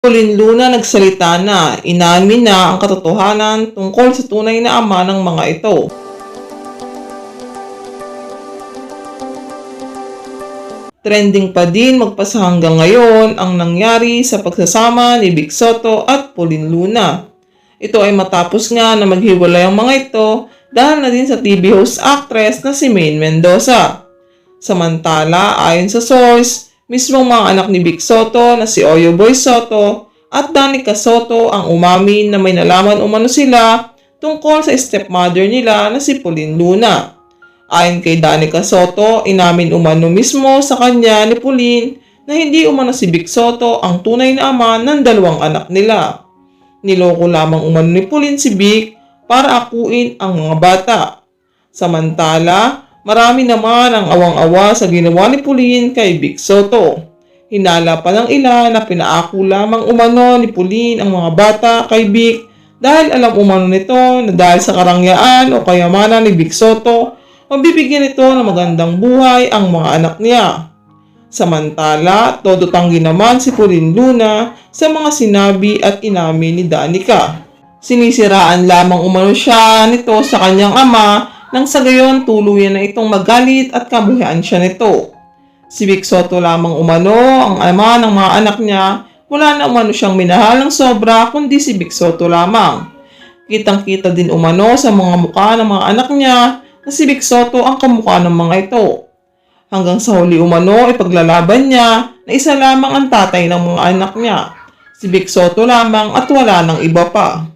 Pauline Luna nagsalita na, inamin na ang katotohanan tungkol sa tunay na ama ng mga ito. Trending pa din magpasa hanggang ngayon ang nangyari sa pagsasama ni Vic Soto at Pauline Luna. Ito ay matapos nga na maghiwalay ang mga ito dahil na din sa TV host actress na si Maine Mendoza. Samantala, ayon sa source, mismong mga anak ni Vic Soto na si Oyo Boy Soto at Danica Soto ang umamin na may nalaman umano sila tungkol sa stepmother nila na si Pauline Luna. Ayon kay Danica Soto, inamin umano mismo sa kanya ni Pauline na hindi umano si Vic Soto ang tunay na ama ng dalawang anak nila. Niloko lamang umano ni Pauline si Vic para akuin ang mga bata. Samantala, marami naman ang awang-awa sa ginawa ni Pauline kay Vic Soto. Hinala pa ng ilan na pinaako lamang umano ni Pauline ang mga bata kay Vic dahil alam umano nito na dahil sa karangyaan o kayamanan ni Vic Soto, mabibigyan ito ng magandang buhay ang mga anak niya. Samantala, todo tanggi naman si Pauline Luna sa mga sinabi at inamin ni Danica. Sinisiraan lamang umano siya nito sa kanyang ama nang sa gayon tuluyan na itong magalit at kamuhian siya nito. Si Vic Soto lamang umano ang ama ng mga anak niya, wala na umano siyang minahal ng sobra kundi si Vic Soto lamang. Kitang-kita din umano sa mga mukha ng mga anak niya na si Vic Soto ang kamukha ng mga ito. Hanggang sa huli umano ipaglalaban niya na isa lamang ang tatay ng mga anak niya. Si Vic Soto lamang at wala ng iba pa.